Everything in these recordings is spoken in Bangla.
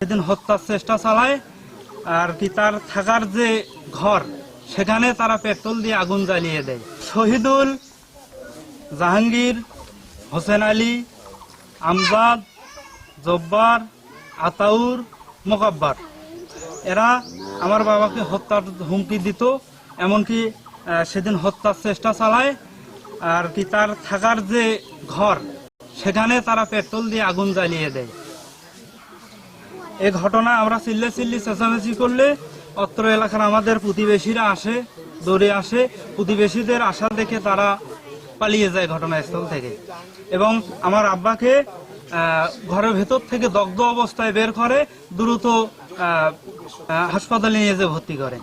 সেদিন হত্যার চেষ্টা চালায়, আর কি তার থাকার যে ঘর, সেখানে তারা পেট্রোল দিয়ে আগুন জ্বালিয়ে দেয়। শহীদুল জাহাঙ্গীর, হোসেন আলী, আমজাদ, জব্বার, আতাউর, মোকাব্বার। এরা আমার বাবাকে হত্যার হুমকি দিত, এমনকি সেদিন হত্যার চেষ্টা চালায়, আর কি তার থাকার যে ঘর সেখানে তারা পেট্রোল দিয়ে আগুন জ্বালিয়ে দেয়। এই ঘটনা আমরা চিল্লে চিল্লি চেঁচামেচি করলে অত্র এলাকার আমাদের প্রতিবেশীরা আসে, দৌড়ে আসে। প্রতিবেশীদের আশা দেখে তারা পালিয়ে যায় ঘটনাস্থল থেকে। এবং আমার আব্বাকে ঘরের ভেতর থেকে দগ্ধ অবস্থায় বের করে দ্রুত হাসপাতালে নিয়ে যেয়ে ভর্তি করে।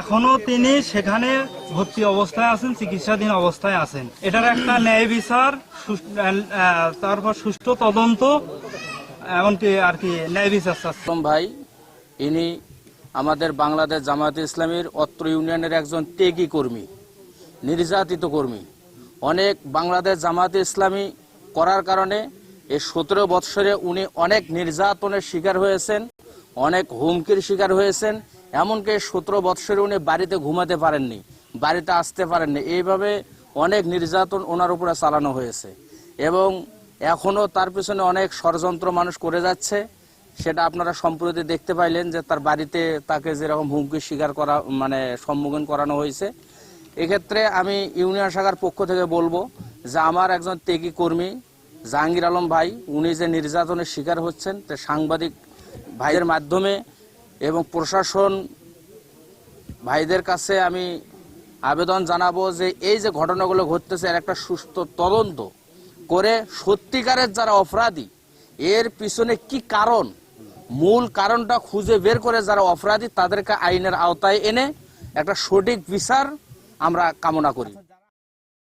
এখনও তিনি সেখানে ভর্তি অবস্থায় আছেন, চিকিৎসাধীন অবস্থায় আছেন। এটার একটা ন্যায় বিচার তারপর সুষ্ঠু তদন্ত, এমনকি আর কি ন্যায় বিচার ভাই, ইনি আমাদের বাংলাদেশ জামায়াতে ইসলামীর অত্র ইউনিয়নের একজন ত্যাগী কর্মী, নির্যাতিত কর্মী। অনেক বাংলাদেশ জামায়াতে ইসলামী করার কারণে এই সতেরো বৎসরে উনি অনেক নির্যাতনের শিকার হয়েছেন। অনেক হুমকির শিকার হয়েছেন, এমনকি সতেরো বৎসরে উনি বাড়িতে ঘুমাতে পারেননি, বাড়িতে আসতে পারেননি। এইভাবে অনেক নির্যাতন ওনার উপরে চালানো হয়েছে। এবং এখনও তার পিছনে অনেক ষড়যন্ত্র মানুষ করে যাচ্ছে। সেটা আপনারা সম্প্রতি দেখতে পাইলেন যে তার বাড়িতে তাকে যেরকম হুমকির শিকার করা মানে সম্মুখীন করানো হয়েছে। এক্ষেত্রে আমি ইউনিয়ন শাখার পক্ষ থেকে বলব যে আমার একজন ত্যাগী কর্মী, জাহাঙ্গীর আলম ভাই, উনি যে নির্যাতনের শিকার হচ্ছেন, তা সাংবাদিক ভাইয়ের মাধ্যমে এবং প্রশাসন ভাইদের কাছে আমি আবেদন জানাব যে এই যে ঘটনাগুলো ঘটতেছে, এর একটা সুস্থ তদন্ত করে সত্যিকারের যারা অপরাধী, এর পিছনে কি কারণ? মূল কারণটা খুঁজে বের করে যারা অপরাধী, তাদেরকে আইনের আওতায় এনে একটা সঠিক বিচার আমরা কামনা করি।